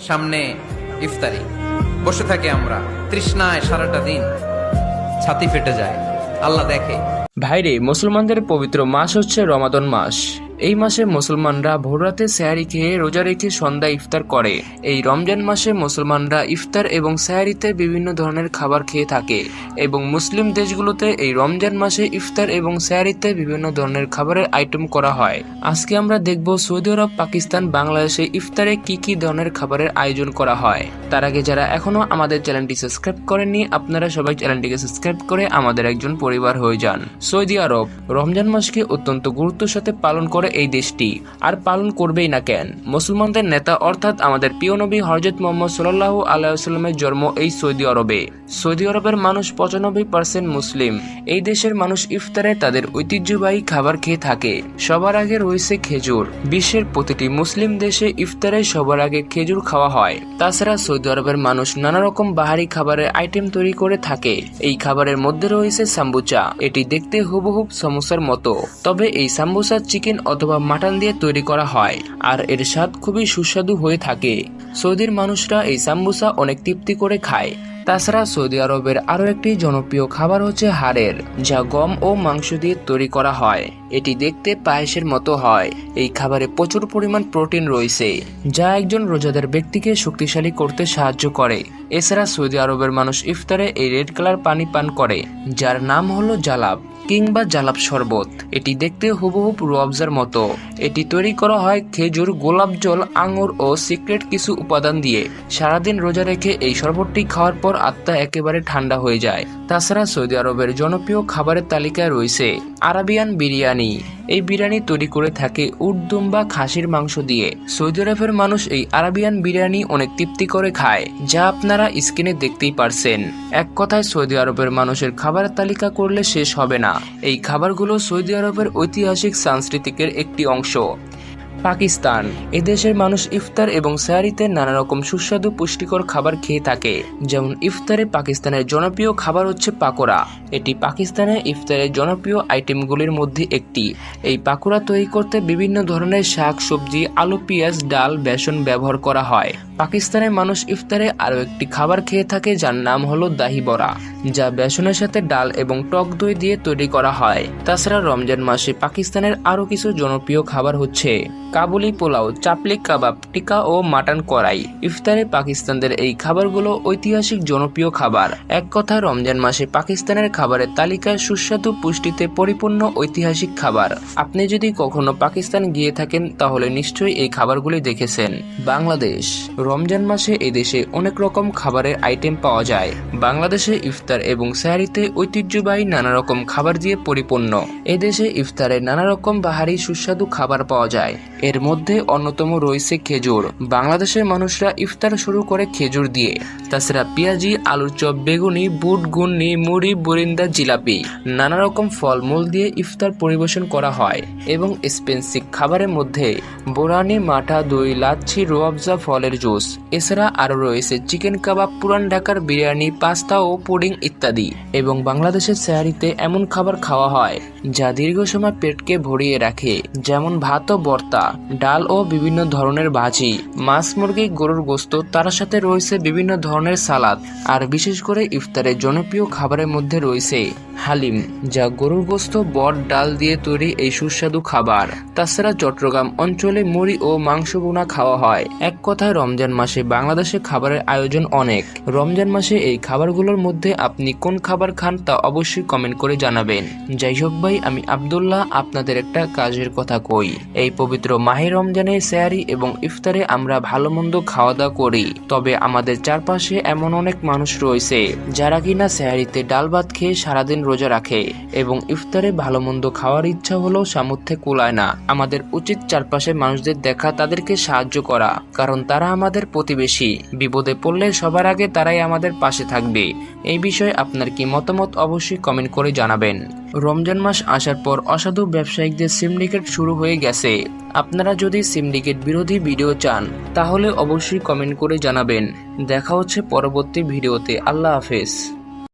সামনে ইফতারি। বসে থাকি আমরা, তৃষ্ণায় সারাটা দিন। ছাতি ফেটে যায়, আল্লাহ দেখে। ভাইরে, মুসলমানদের পবিত্র মাস হচ্ছে রমাদন মাস। এই মাসে মুসলমানরা ভোররাতে স্যাহারি খেয়ে রোজা রেখে সন্ধ্যা ইফতার করে। এই রমজান মাসে মুসলমানরা ইফতার এবং স্যাহারিতে বিভিন্ন ধরনের খাবার খেয়ে থাকে এবং মুসলিম দেশগুলোতে এই রমজান মাসে ইফতার এবং স্যাহারিতে বিভিন্ন ধরনের খাবারের আইটেম করা হয়। আজকে আমরা দেখব সৌদি আরব, পাকিস্তান, বাংলাদেশে ইফতারে কি কি ধরনের খাবারের আয়োজন করা হয়। তার আগে যারা এখনও আমাদের চ্যানেলটি সাবস্ক্রাইব করেননি, আপনারা সবাই চ্যানেলটিকে সাবস্ক্রাইব করে আমাদের একজন পরিবার হয়ে যান। সৌদি আরব, রমজান মাসকে অত্যন্ত গুরুত্বের সাথে পালন করে এই দেশটি। আর পালন করবেই না কেন? মুসলমানদের নেতা অর্থাৎ আমাদের প্রিয় নবী হরজত মোহাম্মদ সোল্লাহ আলাইসাল্লামের জন্ম এই সৌদি আরবে। সৌদি আরবের মানুষ পঁচানব্বই পার্সেন্ট মুসলিম। এই দেশের মানুষ ইফতারে তাদের ঐতিহ্যবাহী খাবার খেয়ে থাকে। সবার আগে রয়েছে খেজুর। বিশ্বের প্রতিটি মুসলিম দেশে ইফতারে সবার আগে খেজুর খাওয়া হয়। তাছাড়া সৌদি আরবের মানুষ নানা রকম বাহারি খাবারের আইটেম তৈরি করে থাকে। এই খাবারের মধ্যে রয়েছে সাম্বুচা। এটি দেখতে হুবহুব সমোসার মতো। তবে এই সাম্বুসা চিকেন অথবা মাটন দিয়ে তৈরি করা হয়, আর এর স্বাদ খুবই সুস্বাদু হয়ে থাকে। সৌদির মানুষরা এই সাম্বুসা অনেক তৃপ্তি করে খায়। তাছাড়া সৌদি আরবের আরও একটি জনপ্রিয় খাবার হচ্ছে হাড়ের, যা গম ও মাংস দিয়ে তৈরি করা হয়। এটি দেখতে পায়েসের মতো হয়। এই খাবারে প্রচুর পরিমাণ প্রোটিন রয়েছে, যা একজন রোজাদার ব্যক্তিকে শক্তিশালী করতে সাহায্য করে। এছাড়া সৌদি আরবের মানুষ ইফতারে এই রেড কালার পানি পান করে, যার নাম হলো জালাব। কিংবা জালাপ শরবত। এটি দেখতে হুবহুব রুয়াবজার মতো। এটি তৈরি করা হয় খেজুর, গোলাপ জল, আঙুর ও সিক্রেট কিছু উপাদান দিয়ে। সারাদিন রোজা রেখে এই শরবতটি খাওয়ার পর আত্মা একেবারে ঠান্ডা হয়ে যায়। তাছাড়া সৌদি আরবের জনপ্রিয় খাবারের তালিকায় রয়েছে আরাবিয়ান বিরিয়ানি। এই বিরিয়ানি তৈরি করে থাকে উট বা খাসির মাংস দিয়ে। সৌদি আরবের মানুষ এই আরাবিয়ান বিরিয়ানি অনেক তৃপ্তি করে খায়, যা আপনারা স্ক্রিনে দেখতেই পারছেন। এক কথায় সৌদি আরবের মানুষের খাবারের তালিকা করলে শেষ হবে না। এই খাবারগুলো সৌদি আরবের ঐতিহাসিক সাংস্কৃতিকের একটি অংশ। পাকিস্তান, এদেশের মানুষ ইফতার এবং সাহারিতে নানা রকম সুস্বাদু পুষ্টিকর খাবার খেয়ে থাকে। যেমন ইফতারে পাকিস্তানের জনপ্রিয় খাবার হচ্ছে পাকোড়া। এটি পাকিস্তানের ইফতারের জনপ্রিয় আইটেমগুলির মধ্যে একটি। এই পাকোড়া তৈরি করতে বিভিন্ন ধরনের শাক, সবজি, আলু, পেঁয়াজ, ডাল, বেসন ব্যবহার করা হয়। পাকিস্তানের মানুষ ইফতারে আরও একটি খাবার খেয়ে থাকে যার নাম হলো দাহি বড়া, যা বেসনের সাথে ডাল এবং টক দই দিয়ে তৈরি করা হয়। তাছাড়া রমজান মাসে পাকিস্তানের আরও কিছু জনপ্রিয় খাবার হচ্ছে কাবুলি পোলাও, চাপলি কাবাব, টিকা ও মাটন কড়াই। ইফতারে পাকিস্তানদের এই খাবারগুলো ঐতিহাসিক জনপ্রিয় খাবার। এক কথায় রমজান মাসে পাকিস্তানের খাবারের তালিকায় সুস্বাদু পুষ্টিতে পরিপূর্ণ ঐতিহাসিক খাবার। আপনি যদি কখনো পাকিস্তান গিয়ে থাকেন, তাহলে নিশ্চয়ই এই খাবারগুলি দেখেছেন। বাংলাদেশ রমজান মাসে এদেশে অনেক রকম খাবারের আইটেম পাওয়া যায়। বাংলাদেশে ইফতার এবং স্যারিতে ঐতিহ্যবাহী নানা রকম খাবার দিয়ে পরিপূর্ণ। এদেশে ইফতারে নানা রকম বাহারি সুস্বাদু খাবার পাওয়া যায়। এর মধ্যে অন্যতম রয়েছে খেজুর। বাংলাদেশের মানুষরা ইফতার শুরু করে খেজুর দিয়ে। তাছাড়া পেঁয়াজি, আলুর চপ, বেগুনি, বুট, গুন্নি, মুড়ি, বরিন্দা, জিলাপি নানা রকম ফলমূল দিয়ে ইফতার পরিবেশন করা হয় এবং স্পেন্সিক খাবারের মধ্যে বোরানি মাঠা, দই, লাচ্ছি, রোয়াবজা, ফলের জুস। এছাড়া আরও রয়েছে চিকেন কাবাব, পুরান ঢাকার বিরিয়ানি, পাস্তা ও পুডিং ইত্যাদি এবং বাংলাদেশের স্যারিতে এমন খাবার খাওয়া হয় যা দীর্ঘ সময় পেটকে ভরিয়ে রাখে, যেমন ভাত ও ভর্তা। ডাল ও বিভিন্ন ধরনের ভাজি, মাছ মুরগি, গরুর গোস্ত, তার সাথে রয়েছে বিভিন্ন ধরনের সালাদ, আর বিশেষ করে ইফতারের জনপ্রিয় খাবারের মধ্যে রয়েছে। হালিম, যা গরুর গোস্ত, বট, ডাল দিয়ে তৈরি এই সুস্বাদু খাবার। তাছাড়া চট্টগ্রাম অঞ্চলে মুড়ি ও মাংস বোনা খাওয়া হয়। এক কথায়, রমজান মাসে বাংলাদেশে খাবারের আয়োজন অনেক। রমজান মাসে এই খাবারগুলোর মধ্যে আপনি কোন খাবার খান তা অবশ্যই কমেন্ট করে জানাবেন। যাই হোক ভাই, আমি আবদুল্লাহ আপনাদের একটা কাজের কথা কই। এই পবিত্র মাহে রমজানে স্যারি এবং ইফতারে আমরা ভালো মন্দ খাওয়া দাওয়া করি। তবে আমাদের চারপাশে এমন অনেক মানুষ রয়েছে, যারা কিনা স্যারিতে ডাল ভাত খেয়ে সারাদিন রোজা রাখে এবং ইফতারে ভালো মন্দ খাওয়ার ইচ্ছা হলেও সামর্থ্যে কুলায় না। আমাদের উচিত চারপাশে মানুষদের দেখা, তাদেরকে সাহায্য করা, কারণ তারা আমাদের প্রতিবেশী। বিপদে পড়লে সবার আগে তারাই আমাদের পাশে থাকবে। এই বিষয়ে আপনার কি মতামত অবশ্যই কমেন্ট করে জানাবেন। রমজান মাস আসার পর অসাধু ব্যবসায়িকদের সিন্ডিকেট শুরু হয়ে গেছে। আপনারা যদি সিন্ডিকেট বিরোধী ভিডিও চান, তাহলে অবশ্যই কমেন্ট করে জানাবেন। দেখা হচ্ছে পরবর্তী ভিডিওতে। আল্লাহ হাফেজ।